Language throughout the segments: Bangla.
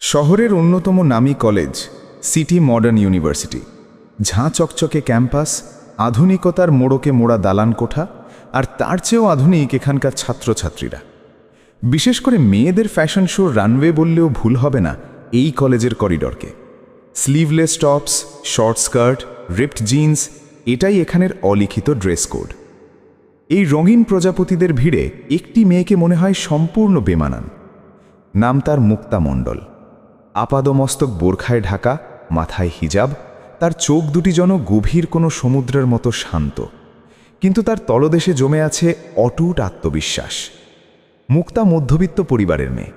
শহরের অন্যতম নামী কলেজ, সিটি মডার্ন ইউনিভার্সিটি। ঝাঁ চকচকে ক্যাম্পাস, আধুনিকতার মোড়কে মোড়া দালান কোঠা, আর তার চেয়েও আধুনিক এখানকার ছাত্রছাত্রীরা। বিশেষ করে মেয়েদের ফ্যাশন শো রানওয়ে বললেও ভুল হবে না এই কলেজের করিডরকে। Sleeveless tops, short skirt, ripped jeans, এটাই এখানের অলিখিত ড্রেস কোড। এই রঙিন প্রজাপতিদের ভিড়ে একটি মেয়েকে মনে হয় সম্পূর্ণ বেমানান। নাম তার মুক্তা মণ্ডল। আপাদমস্তক বোরখায় ঢাকা, মাথায় হিজাব, তার চোখ দুটি যেন গভীর কোনো সমুদ্রের মতো শান্ত। কিন্তু তার তলদেশে জমে আছে অটুট আত্মবিশ্বাস। মুক্তা মধ্যবিত্ত পরিবারের মেয়ে।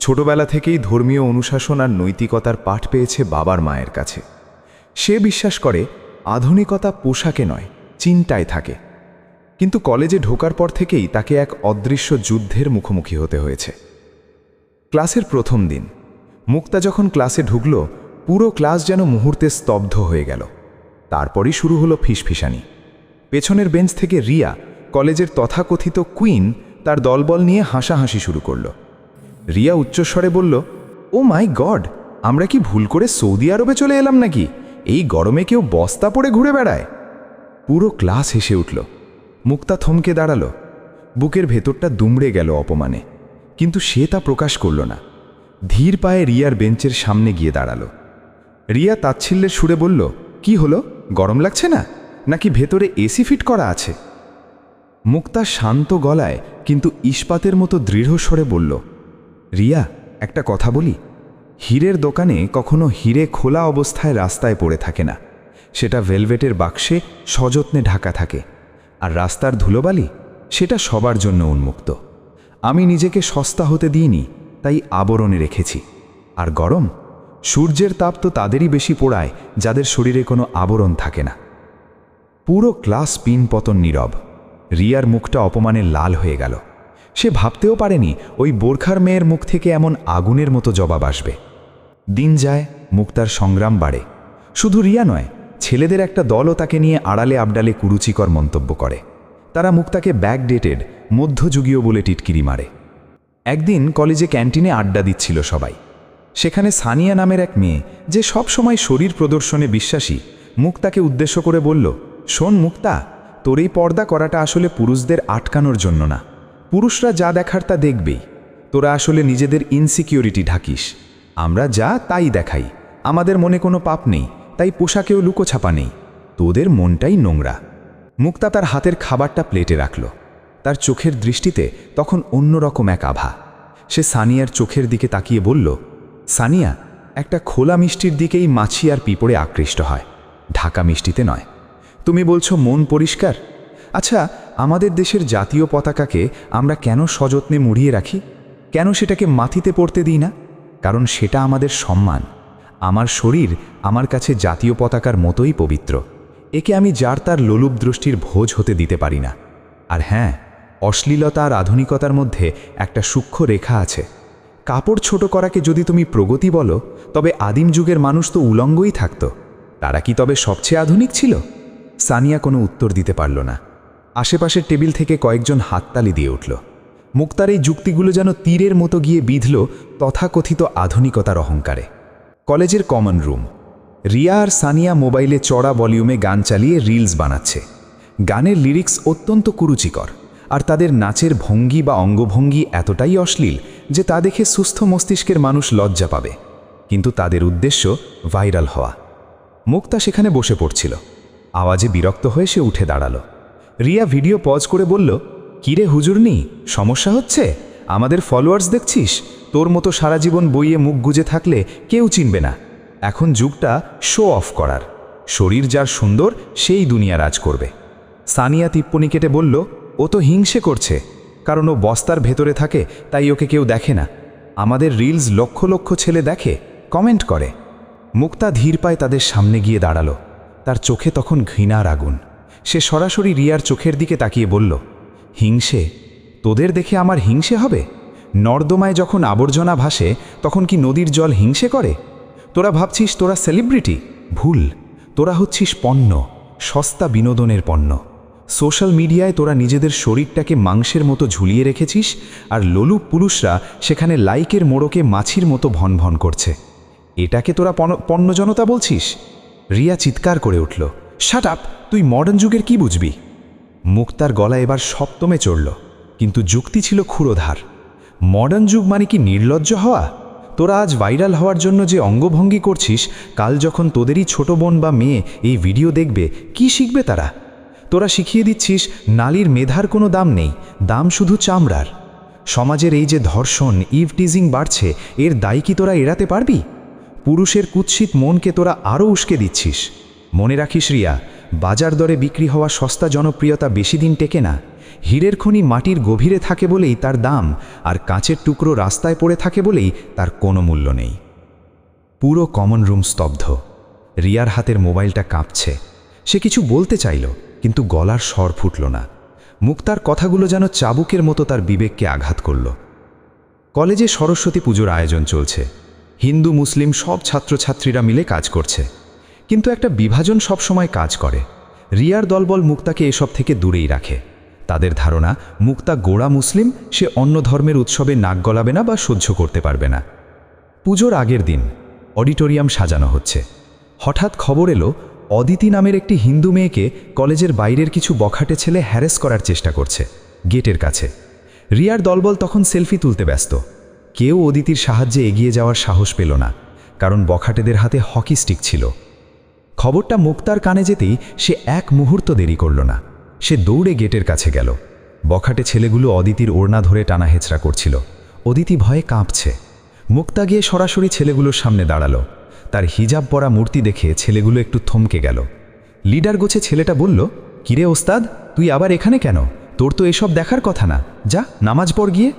ছোটবেলা থেকেই ধর্মীয় অনুশাসন আর নৈতিকতার পাঠ পেয়েছে বাবার মায়ের কাছে। সে বিশ্বাস করে, আধুনিকতা পোশাকে নয়, চিন্তায় থাকে। কিন্তু কলেজে ঢোকার পর থেকেই তাকে এক অদৃশ্য যুদ্ধের মুখোমুখি হতে হয়েছে। ক্লাসের প্রথম দিন। মুক্তা যখন ক্লাসে ঢুকল, পুরো ক্লাস যেন মুহূর্তে স্তব্ধ হয়ে গেল। তারপরই শুরু হলো ফিসফিসানি। পেছনের বেঞ্চ থেকে রিয়া, কলেজের তথাকথিত কুইন, তার দলবল নিয়ে হাসাহাসি শুরু করল। রিয়া উচ্চস্বরে বলল, ও মাই গড, আমরা কি ভুল করে সৌদি আরবে চলে এলাম নাকি? এই গরমে কেউ বস্তা পরে ঘুরে বেড়ায়? পুরো ক্লাস হেসে উঠল। মুক্তা থমকে দাঁড়াল। বুকের ভেতরটা দুমড়ে গেল অপমানে। কিন্তু সে তা প্রকাশ করল না। ধীর পায়ে রিয়ার বেঞ্চের সামনে গিয়ে দাঁড়াল। রিয়া তাচ্ছিল্যের সুরে বলল, কি হলো? গরম লাগছে না? নাকি ভেতরে এসি ফিট করা আছে? মুক্তা শান্ত গলায়, কিন্তু ইস্পাতের মতো দৃঢ় স্বরে বলল, রিয়া, একটা কথা বলি। হীরের দোকানে কখনো হীরে খোলা অবস্থায় রাস্তায় পড়ে থাকে না। সেটা ভেলভেটের বাক্সে সযত্নে ঢাকা থাকে। আর রাস্তার ধুলোবালি, সেটা সবার জন্য উন্মুক্ত। আমি নিজেকে সস্তা হতে দিইনি। তাই আবরণে রেখেছি। আর গরম? সূর্যের তাপ তো তাদেরই বেশি পোড়ায়, যাদের শরীরে কোনো আবরণ থাকে না। পুরো ক্লাস পিন পতন নীরব। রিয়ার মুখটা অপমানে লাল হয়ে গেল। সে ভাবতেও পারেনি, ওই বোরখার মেয়ের মুখ থেকে এমন আগুনের মতো জবাব আসবে। দিন যায় মুক্তার সংগ্রাম বাড়ে। শুধু রিয়া নয়, ছেলেদের একটা দলও তাকে নিয়ে আড়ালে আবডালে কুরুচিকর মন্তব্য করে। তারা মুক্তাকে ব্যাকডেটেড মধ্যযুগীয় বলে টিটকিরি মারে। একদিন কলেজে ক্যান্টিনে আড্ডা দিচ্ছিল সবাই। সেখানে সানিয়া নামের এক মেয়ে, যে সব সময় শরীর প্রদর্শনে বিশ্বাসী মুক্তাকে উদ্দেশ্য করে বলল, শোন মুক্তা, তোর এই পর্দা করাটা আসলে পুরুষদের আটকানোর জন্য না। পুরুষরা যা দেখার তা দেখবেই। তোরা আসলে নিজেদের ইনসিকিউরিটি ঢাকিস। আমরা যা তাই দেখাই। আমাদের মনে কোনো পাপ নেই, তাই পোশাকেও লুকোছাপা নেই। তোদের মনটাই নোংরা। মুক্তা তার হাতের খাবারটা প্লেটে রাখল। তার চোখের দৃষ্টিতে তখন অন্যরকম এক আভা। সে সানিয়ার চোখের দিকে তাকিয়ে বলল, সানিয়া, একটা খোলা মিষ্টির দিকেই মাছি আর পিঁপড়ে আকৃষ্ট হয়। ঢাকা মিষ্টিতে নয়। তুমি বলছো মন পরিষ্কার? আচ্ছা আমাদের দেশের জাতীয় পতাকাকে আমরা কেন সযত্নে মুড়িয়ে রাখি? কেন সেটাকে মাথিতে পড়তে দিই না? কারণ সেটা আমাদের সম্মান। আমার শরীর আমার কাছে জাতীয় পতাকার মতোই পবিত্র। একে আমি যার তার লোলুপ দৃষ্টির ভোজ হতে দিতে পারি না। আর হ্যাঁ অশ্লীলতা আর আধুনিকতার মধ্যে একটা সূক্ষ্ম রেখা আছে। কাপড় ছোট করাকে যদি তুমি প্রগতি বলো, তবে আদিম যুগের মানুষ তো উলঙ্গই থাকত। তারা কি তবে সবচেয়ে আধুনিক ছিল? সানিয়া কোনো উত্তর দিতে পারল না। আশেপাশের টেবিল থেকে কয়েকজন হাততালি দিয়ে উঠল। মুক্তার এই যুক্তিগুলো যেন তীরের মতো গিয়ে বিঁধল তথাকথিত আধুনিকতার অহংকারে। কলেজের কমন রুম। রিয়া আর সানিয়া মোবাইলে চড়া ভলিউমে গান চালিয়ে রিলস বানাচ্ছে। গানের লিরিক্স অত্যন্ত কুরুচিকর। আর তাদের নাচের ভঙ্গি বা অঙ্গভঙ্গি এতটাই অশ্লীল যে তা দেখে সুস্থ মস্তিষ্কের মানুষ লজ্জা পাবে। কিন্তু তাদের উদ্দেশ্য ভাইরাল হওয়া। মুক্তা সেখানে বসে পড়ছিল। আওয়াজে বিরক্ত হয়ে সে উঠে দাঁড়াল। রিয়া ভিডিও পজ করে বলল, কিরে হুজুরনি সমস্যা হচ্ছে? আমাদের ফলোয়ার্স দেখছিস? তোর মতো সারা জীবন বইয়ে মুখ গুজে থাকলে কেউ চিনবে না। এখন যুগটা শো অফ করার। শরীর যার সুন্দর, সেই দুনিয়া রাজ করবে। সানিয়া তিপ্পনি কেটে বলল ও তো হিংসে করছে, কারণ ও বস্তার ভেতরে থাকে, তাই ওকে কেউ দেখে না। আমাদের রিলস লক্ষ লক্ষ ছেলে দেখে, কমেন্ট করে। মুক্তা ধীর পায় তাদের সামনে গিয়ে দাঁড়াল। তার চোখে তখন ঘৃণার আগুন। সে সরাসরি রিয়ার চোখের দিকে তাকিয়ে বলল, হিংসে? তোদের দেখে আমার হিংসে হবে? নর্দমায় যখন আবর্জনা ভাসে, তখন কি নদীর জল হিংসে করে? তোরা ভাবছিস তোরা সেলিব্রিটি? ভুল। তোরা হচ্ছিস পণ্য, সস্তা বিনোদনের পণ্য। সোশ্যাল মিডিয়ায় তোরা নিজেদের শরীরটাকে মাংসের মতো ঝুলিয়ে রেখেছিস, আর লোলুপ পুরুষরা সেখানে লাইকের মোড়কে মাছির মতো ভন ভন করছে। এটাকে তোরা পণ- পণ্য জনতা বলছিস? রিয়া চিৎকার করে উঠল শাট আপ তুই মডার্ন যুগের কি বুঝবি? মুক্তার গলা এবার সপ্তমে চড়ল, কিন্তু যুক্তি ছিল ক্ষুরোধার। মডার্ন যুগ মানে কি নির্লজ্জ হওয়া? তোরা আজ ভাইরাল হওয়ার জন্য যে অঙ্গভঙ্গি করছিস, কাল যখন তোদেরই ছোট বোন বা মেয়ে এই ভিডিও দেখবে, কি শিখবে তারা? তোরা শিখিয়ে দিচ্ছিস, নালীর মেধার কোনো দাম নেই, দাম শুধু চামড়ার। সমাজের এই যে ধর্ষণ, ইভটিজিং বাড়ছে, এর দায় কি তোরা এড়াতে পারবি? পুরুষের কুৎসিত মনকে তোরা আরও উস্কে দিচ্ছিস। মনে রাখিস রিয়া, বাজার দরে বিক্রি হওয়া সস্তা জনপ্রিয়তা বেশি দিন টেকে না। হীরের খনি মাটির গভীরে থাকে বলেই তার দাম, আর কাঁচের টুকরো রাস্তায় পড়ে থাকে বলেই তার কোনো মূল্য নেই। পুরো কমন রুম স্তব্ধ। রিয়ার হাতের মোবাইলটা কাঁপছে। সে কিছু বলতে চাইল। কিন্তু গলার স্বর ফুটল না। মুক্তার কথাগুলো যেন চাবুকের মতো তার বিবেককে আঘাত করল। কলেজে সরস্বতী পুজোর আয়োজন চলছে। হিন্দু, মুসলিম সব ছাত্রছাত্রীরা মিলে কাজ করছে। কিন্তু একটা বিভাজন সবসময় কাজ করে। রিয়ার দলবল মুক্তাকে এসব থেকে দূরেই রাখে। তাদের ধারণা, মুক্তা গোড়া মুসলিম, সে অন্য ধর্মের উৎসবে নাক গলাবে না বা সহ্য করতে পারবে না। পুজোর আগের দিন, অডিটোরিয়াম সাজানো হচ্ছে। হঠাৎ খবর এলো অদিতি নামের একটি হিন্দু মেয়েকে কলেজের বাইরের কিছু বখাটে ছেলে হ্যারেস করার চেষ্টা করছে, গেটের কাছে। রিয়ার দলবল তখন সেলফি তুলতে ব্যস্ত। কেউ অদিতির সাহায্যে এগিয়ে যাওয়ার সাহস পেল না, কারণ বখাটেদের হাতে হকি স্টিক ছিল। খবরটা মুক্তার কানে যেতেই সে এক মুহূর্ত দেরি করল না। সে দৌড়ে গেটের কাছে গেল। বখাটে ছেলেগুলো অদিতির ওড়না ধরে টানা হেঁচড়া করছিল। অদিতি ভয়ে কাঁপছে। মুক্তা গিয়ে সরাসরি ছেলেগুলোর সামনে দাঁড়াল। তার হিজাব পরা মূর্তি দেখে ছেলেগুলো একটু থমকে গেল। লিডার গোছে ছেলেটা বলল, কিরে ওস্তাদ, তুই আবার এখানে কেন? তোর তো এসব দেখার কথা না। যা, নামাজ পড় গিয়ে।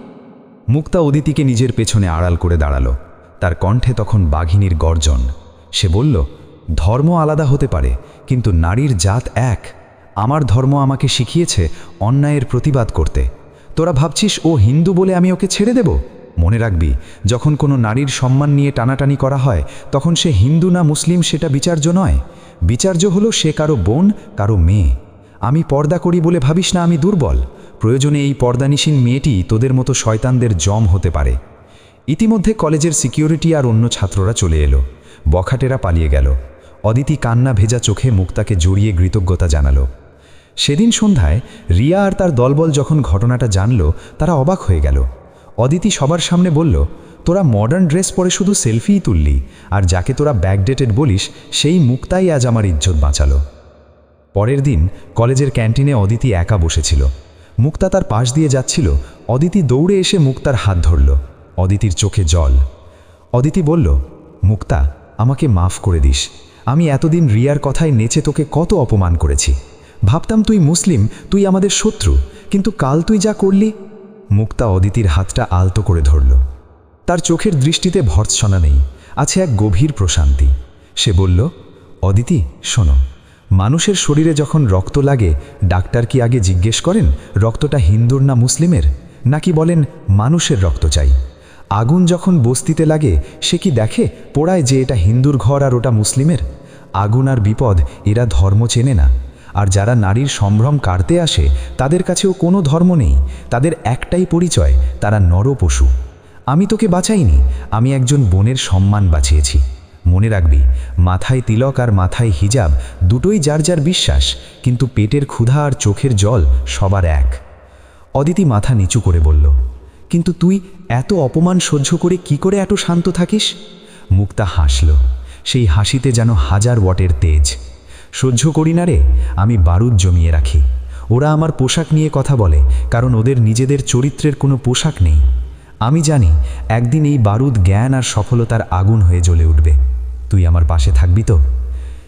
মুক্তা অদিতিকে নিজের পেছনে আড়াল করে দাঁড়াল। তার কণ্ঠে তখন বাঘিনীর গর্জন। সে বলল, ধর্ম আলাদা হতে পারে, কিন্তু নারীর জাত এক। আমার ধর্ম আমাকে শিখিয়েছে অন্যায়ের প্রতিবাদ করতে। তোরা ভাবছিস ও হিন্দু বলে আমি ওকে ছেড়ে দেব? মনে রাখবি, যখন কোনো নারীর সম্মান নিয়ে টানাটানি করা হয়, তখন সে হিন্দু না মুসলিম সেটা বিচার্য নয়। বিচার্য হলো সে কারও বোন, কারও মেয়ে। আমি পর্দা করি বলে ভাবিস না আমি দুর্বল? প্রয়োজনে এই পর্দানিসীন মেয়েটি তোদের মতো শয়তানদের জম হতে পারে। ইতিমধ্যে কলেজের সিকিউরিটি আর অন্য ছাত্ররা চলে এলো। বখাটেরা পালিয়ে গেল। অদিতি কান্না ভেজা চোখে মুক্তাকে জড়িয়ে কৃতজ্ঞতা জানালো। সেদিন সন্ধ্যায় রিয়া আর তার দলবল যখন ঘটনাটা জানল, তারা অবাক হয়ে গেল। অদিতি সবার সামনে বলল, তোরা মডার্ন ড্রেস পরে শুধু সেলফিই তুললি, আর যাকে তোরা ব্যাকডেটেড বলিস, সেই মুক্তাই আজ আমার ইজ্জত বাঁচালো। পরের দিন কলেজের ক্যান্টিনে অদিতি একা বসেছিল। মুক্তা তার পাশ দিয়ে যাচ্ছিল, অদিতি দৌড়ে এসে মুক্তার হাত ধরল, অদিতির চোখে জল। অদিতি বলল, মুক্তা, আমাকে মাফ করে দিস। আমি এতদিন রিয়ার কথায় নেচে তোকে কত অপমান করেছি। ভাবতাম তুই মুসলিম, তুই আমাদের শত্রু, কিন্তু কাল তুই যা করলি মুক্তা অদিতির হাতটা আলতো করে ধরল। তার চোখের দৃষ্টিতে ভর্ৎসনা নেই, আছে এক গভীর প্রশান্তি। সে বলল, অদিতি, শোনো, মানুষের শরীরে যখন রক্ত লাগে, ডাক্তার কি আগে জিজ্ঞেস করেন, রক্তটা হিন্দুর না মুসলিমের? নাকি বলেন, মানুষের রক্ত চাই? আগুন যখন বস্তিতে লাগে, সে কি দেখে, পোড়ায় যে এটা হিন্দুর ঘর আর ওটা মুসলিমের? আগুন আর বিপদ, এরা ধর্ম চেনে না। আর যারা নারীর সম্ভ্রম কাটতে আসে, তাদের কাছেও কোনো ধর্ম নেই, তাদের একটাই পরিচয়, তারা নরপশু। আমি তোকে বাঁচাইনি, আমি একজন বোনের সম্মান বাঁচিয়েছি। মনে রাখবি, মাথায় তিলক আর মাথায় হিজাব দুটোই যার যার বিশ্বাস, কিন্তু পেটের ক্ষুধা আর চোখের জল সবার এক। অদিতি মাথা নিচু করে বলল, কিন্তু তুই এত অপমান সহ্য করে কি করে এত শান্ত থাকিস? মুক্তা হাসল, সেই হাসিতে যেন হাজার ওয়াটের তেজ। সহ্য করি না রে, আমি বারুদ জমিয়ে রাখি। ওরা আমার পোশাক নিয়ে কথা বলে, কারণ ওদের নিজেদের চরিত্রের কোনো পোশাক নেই। আমি জানি, একদিন এই বারুদ জ্ঞান আর সফলতার আগুন হয়ে জ্বলে উঠবে। তুই আমার পাশে থাকবি তো?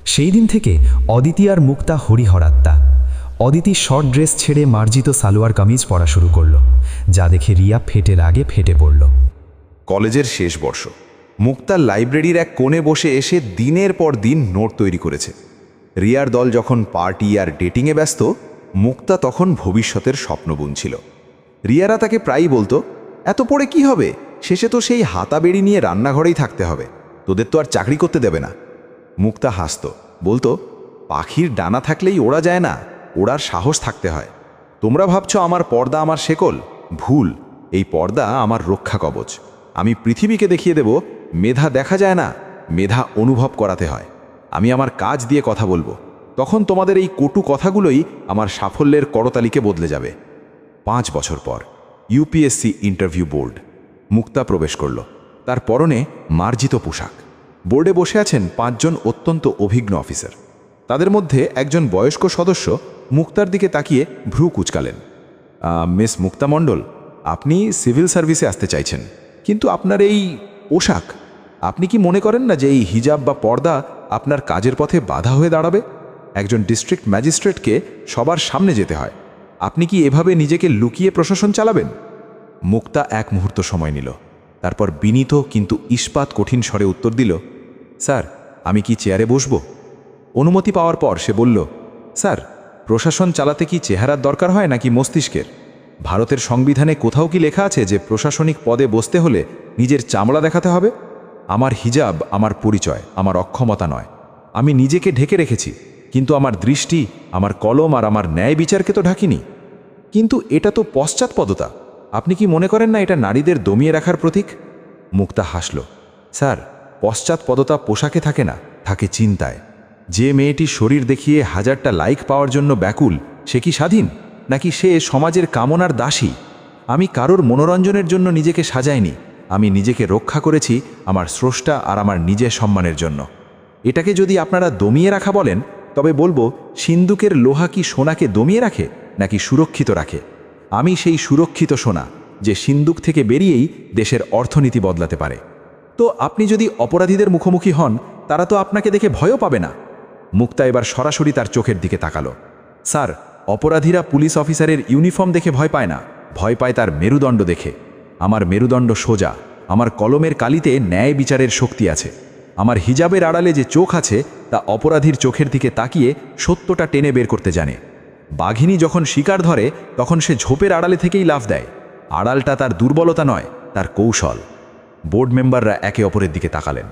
সেই দিন থেকে অদিতি আর মুক্তা হরিহরাত্মা অদিতি শর্ট ড্রেস ছেড়ে মার্জিত সালোয়ার কামিজ পরা শুরু করল, যা দেখে রিয়া ফেটে রাগে ফেটে পড়ল। কলেজের শেষ বর্ষ। মুক্তা লাইব্রেরির এক কোণে বসে এসে দিনের পর দিন নোট তৈরি করেছে। রিয়ার দল যখন পার্টি আর ডেটিংয়ে ব্যস্ত, মুক্তা তখন ভবিষ্যতের স্বপ্ন বুনছিল। রিয়ারা তাকে প্রায়ই বলতো, এত পড়ে কি হবে? শেষে তো সেই হাতা বেড়ি নিয়ে রান্নাঘরেই থাকতে হবে। তোদের তো আর চাকরি করতে দেবে না। মুক্তা হাসত, বলতো, পাখির ডানা থাকলেই ওড়া যায় না, ওড়ার সাহস থাকতে হয়। তোমরা ভাবছ আমার পর্দা আমার শেকল? ভুল, এই পর্দা আমার রক্ষা কবচ। আমি পৃথিবীকে দেখিয়ে দেব, মেধা দেখা যায় না, মেধা অনুভব করাতে হয়। আমি আমার কাজ দিয়ে কথা বলব। তখন তোমাদের এই কটু কথাগুলোই আমার সাফল্যের করতালিকে বদলে যাবে। পাঁচ বছর পর ইউপিএসসি ইন্টারভিউ বোর্ড, মুক্তা প্রবেশ করল। তার পরনে মার্জিত পোশাক। বোর্ডে বসে আছেন পাঁচজন অত্যন্ত অভিজ্ঞ অফিসার। তাদের মধ্যে একজন বয়স্ক সদস্য মুক্তার দিকে তাকিয়ে ভ্রু কুচকালেন। মিস মুক্তা মণ্ডল, আপনি সিভিল সার্ভিসে আসতে চাইছেন। কিন্তু আপনার এই পোশাক, আপনি কি মনে করেন না যে এই হিজাব বা পর্দা আপনার কাজের পথে বাধা হয়ে দাঁড়াবে। একজন ডিস্ট্রিক্ট ম্যাজিস্ট্রেটকে সবার সামনে যেতে হয়। আপনি কি এভাবে নিজেকে লুকিয়ে প্রশাসন চালাবেন? মুক্তা এক মুহূর্ত সময় নিল। তারপর বিনীত কিন্তু ইস্পাত কঠিন স্বরে উত্তর দিল, স্যার, আমি কি চেয়ারে বসব? অনুমতি পাওয়ার পর সে বলল, স্যার, প্রশাসন চালাতে কি চেহারার দরকার হয় নাকি মস্তিষ্কের? ভারতের সংবিধানে কোথাও কি লেখা আছে যে প্রশাসনিক পদে বসতে হলে নিজের চামড়া দেখাতে হবে? আমার হিজাব আমার পরিচয়, আমার অক্ষমতা নয়। আমি নিজেকে ঢেকে রেখেছি, কিন্তু আমার দৃষ্টি, আমার কলম আর আমার ন্যায় বিচারকে তো ঢাকিনি। কিন্তু এটা তো পশ্চাৎপদতা। আপনি কি মনে করেন না এটা নারীদের দমিয়ে রাখার প্রতীক? মুক্তা হাসল, স্যার, পশ্চাৎপদতা পোশাকে থাকে না, থাকে চিন্তায়। যে মেয়েটি শরীর দেখিয়ে হাজারটা লাইক পাওয়ার জন্য ব্যাকুল, সে কি স্বাধীন? নাকি সে সমাজের কামনার দাসী? আমি কারোর মনোরঞ্জনের জন্য নিজেকে সাজাইনি। আমি নিজেকে রক্ষা করেছি আমার স্রষ্টা আর আমার নিজের সম্মানের জন্য। এটাকে যদি আপনারা দমিয়ে রাখা বলেন, তবে বলব সিন্দুকের লোহা কি সোনাকে দমিয়ে রাখে, নাকি সুরক্ষিত রাখে? আমি সেই সুরক্ষিত সোনা, যে সিন্দুক থেকে বেরিয়েই দেশের অর্থনীতি বদলাতে পারে। তো আপনি যদি অপরাধীদের মুখোমুখি হন, তারা তো আপনাকে দেখে ভয়ও পাবে না। মুক্তা এবার সরাসরি তার চোখের দিকে তাকালো। স্যার, অপরাধীরা পুলিশ অফিসারের ইউনিফর্ম দেখে ভয় পায় না। ভয় পায় তার মেরুদণ্ড দেখে। আমার মেরুদণ্ড সোজা, আমার কলমের কালিতে ন্যায় বিচারের শক্তি আছে। আমার হিজাবের আড়ালে যে চোখ আছে, তা অপরাধীর চোখের দিকে তাকিয়ে সত্যটা টেনে বের করতে জানে। বাঘিনী যখন শিকার ধরে, তখন সে ঝোপের আড়ালে থেকেই লাফ দেয়। আড়ালটা তার দুর্বলতা নয়, তার কৌশল। বোর্ড মেম্বাররা একে অপরের দিকে তাকালেন।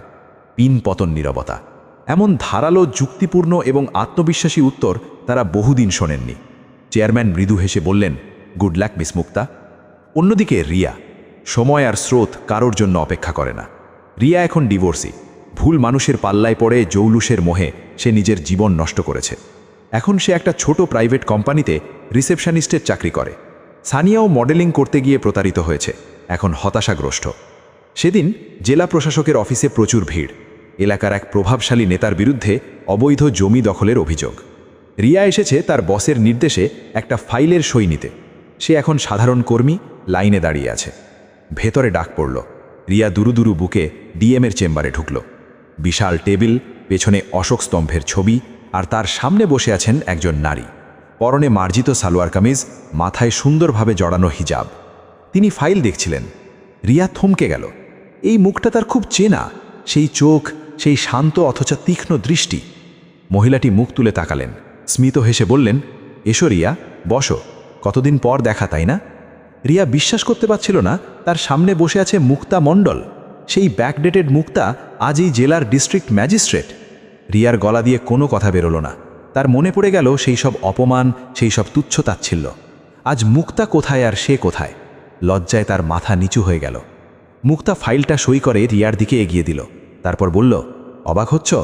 পিন পতন নীরবতা। এমন ধারালো, যুক্তিপূর্ণ এবং আত্মবিশ্বাসী উত্তর তারা বহুদিন শোনেননি। চেয়ারম্যান মৃদু হেসে বললেন, গুড লাক, মিস মুক্তা। অন্যদিকে রিয়া সময় আর স্রোত কারোর জন্য অপেক্ষা করে না। রিয়া এখন ডিভোর্সি। ভুল মানুষের পাল্লায় পড়ে জৌলুসের মোহে সে নিজের জীবন নষ্ট করেছে। এখন সে একটা ছোট প্রাইভেট কোম্পানিতে রিসেপশনিস্টের চাকরি করে। সানিয়াও মডেলিং করতে গিয়ে প্রতারিত হয়েছে। এখন হতাশাগ্রস্ত। সেদিন জেলা প্রশাসকের অফিসে প্রচুর ভিড়। এলাকার এক প্রভাবশালী নেতার বিরুদ্ধে অবৈধ জমি দখলের অভিযোগ। রিয়া এসেছে তার বসের নির্দেশে একটা ফাইলের সই নিতে। সে এখন সাধারণ কর্মী লাইনে দাঁড়িয়ে আছে। ভেতরে ডাক পড়ল। রিয়া দুরু দুরু বুকে ডিএমের চেম্বারে ঢুকল। বিশাল টেবিল, পেছনে অশোক স্তম্ভের ছবি আর তার সামনে বসে আছেন একজন নারী। পরনে মার্জিত সালোয়ার কামিজ, মাথায় সুন্দরভাবে জড়ানো হিজাব। তিনি ফাইল দেখছিলেন। রিয়া থমকে গেল। এই মুখটা তার খুব চেনা, সেই চোখ, সেই শান্ত অথচ তীক্ষ্ণ দৃষ্টি। মহিলাটি মুখ তুলে তাকালেন। স্মিত হেসে বললেন, এসো রিয়া, বসো। কতদিন পর দেখা, তাই না? রিয়া বিশ্বাস করতে পারছিল না তার সামনে বসে আছে মুক্তা মণ্ডল। সেই ব্যাকডেটেড মুক্তা আজ এই জেলার ডিস্ট্রিক্ট ম্যাজিস্ট্রেট রিয়ার গলা দিয়ে কোনো কথা বেরোলো না। তার মনে পড়ে গেল সেই সব অপমান, সেই সব তুচ্ছ তাচ্ছিল্য। আজ মুক্তা কোথায় আর সে কোথায়? লজ্জায় তার মাথা নিচু হয়ে গেল। মুক্তা ফাইলটা সই করে রিয়ার দিকে এগিয়ে দিল। তারপর বলল, অবাক হচ্ছ?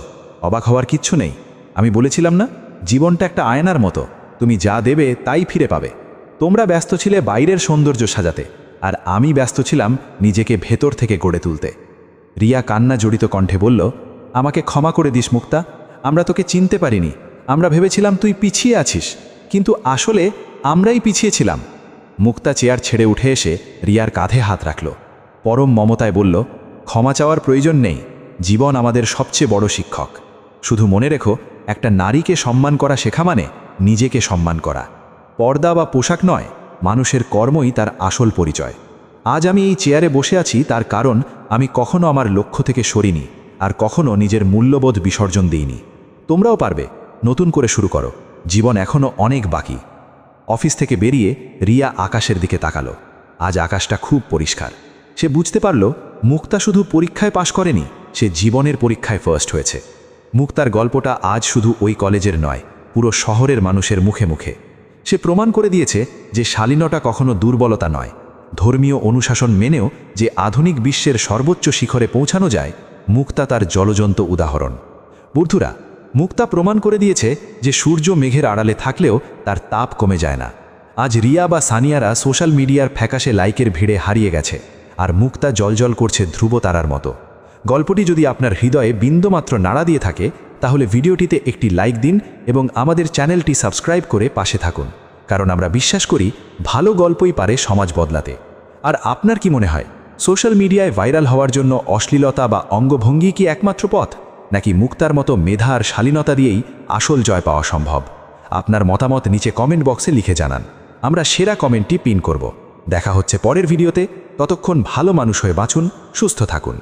অবাক হওয়ার কিচ্ছু নেই। আমি বলেছিলাম না, জীবনটা একটা আয়নার মতো। তুমি যা দেবে তাই ফিরে পাবে। তোমরা ব্যস্ত ছিলে বাইরের সৌন্দর্য সাজাতে, আর আমি ব্যস্ত ছিলাম নিজেকে ভেতর থেকে গড়ে তুলতে। রিয়া কান্না জড়িত কণ্ঠে বলল, আমাকে ক্ষমা করে দিস, মুক্তা। আমরা তোকে চিনতে পারিনি। আমরা ভেবেছিলাম তুই পিছিয়ে আছিস, কিন্তু আসলে আমরাই পিছিয়ে ছিলাম। মুক্তা চেয়ার ছেড়ে উঠে এসে রিয়ার কাঁধে হাত রাখল। পরম মমতায় বলল, ক্ষমা চাওয়ার প্রয়োজন নেই। জীবন আমাদের সবচেয়ে বড় শিক্ষক। শুধু মনে রেখো, একটা নারীকে সম্মান করা শেখা মানে নিজেকে সম্মান করা। পর্দা বা পোশাক নয়, মানুষের কর্মই তার আসল পরিচয়। আজ আমি এই চেয়ারে বসে আছি, তার কারণ আমি কখনো আমার লক্ষ্য থেকে সরিনি আর কখনো নিজের মূল্যবোধ বিসর্জন দিইনি। তোমরাও পারবে, নতুন করে শুরু করো, জীবন এখনও অনেক বাকি। অফিস থেকে বেরিয়ে রিয়া আকাশের দিকে তাকালো। আজ আকাশটা খুব পরিষ্কার। সে বুঝতে পারল, মুক্তা শুধু পরীক্ষায় পাশ করেনি, সে জীবনের পরীক্ষায় ফার্স্ট হয়েছে। মুক্তার গল্পটা আজ শুধু ওই কলেজের নয়, পুরো শহরের মানুষের মুখে মুখে। সে প্রমাণ করে দিয়েছে যে শালীনতা কখনো দুর্বলতা নয়। ধর্মীয় অনুশাসন মেনেও যে আধুনিক বিশ্বের সর্বোচ্চ শিখরে পৌঁছানো যায়, মুক্তা তার জলজন্ত উদাহরণ। বন্ধুরা, মুক্তা প্রমাণ করে দিয়েছে যে সূর্য মেঘের আড়ালে থাকলেও তার তাপ কমে যায় না। আজ রিয়া বা সানিয়ারা সোশ্যাল মিডিয়ার ফ্যাকাশে লাইকের ভিড়ে হারিয়ে গেছে আর মুক্তা জলজল করছে ধ্রুব তারার মতো। গল্পটি যদি আপনার হৃদয়ে বিন্দুমাত্র নাড়া দিয়ে থাকে তাহলে ভিডিওটিতে একটি লাইক দিন এবং আমাদের চ্যানেলটি সাবস্ক্রাইব করে পাশে থাকুন। কারণ আমরা বিশ্বাস করি, ভালো গল্পই পারে সমাজ বদলাতে। আর আপনার কি মনে হয়, সোশ্যাল মিডিয়ায় ভাইরাল হওয়ার জন্য অশ্লীলতা বা অঙ্গভঙ্গি কি একমাত্র পথ? নাকি মুক্তার মতো মেধা আর শালীনতা দিয়েই আসল জয় পাওয়া সম্ভব? আপনার মতামত নিচে কমেন্ট বক্সে লিখে জানান। আমরা সেরা কমেন্টটি পিন করব। দেখা হচ্ছে পরের ভিডিওতে। ততক্ষণ ভালো মানুষ হয়ে বাঁচুন, সুস্থ থাকুন।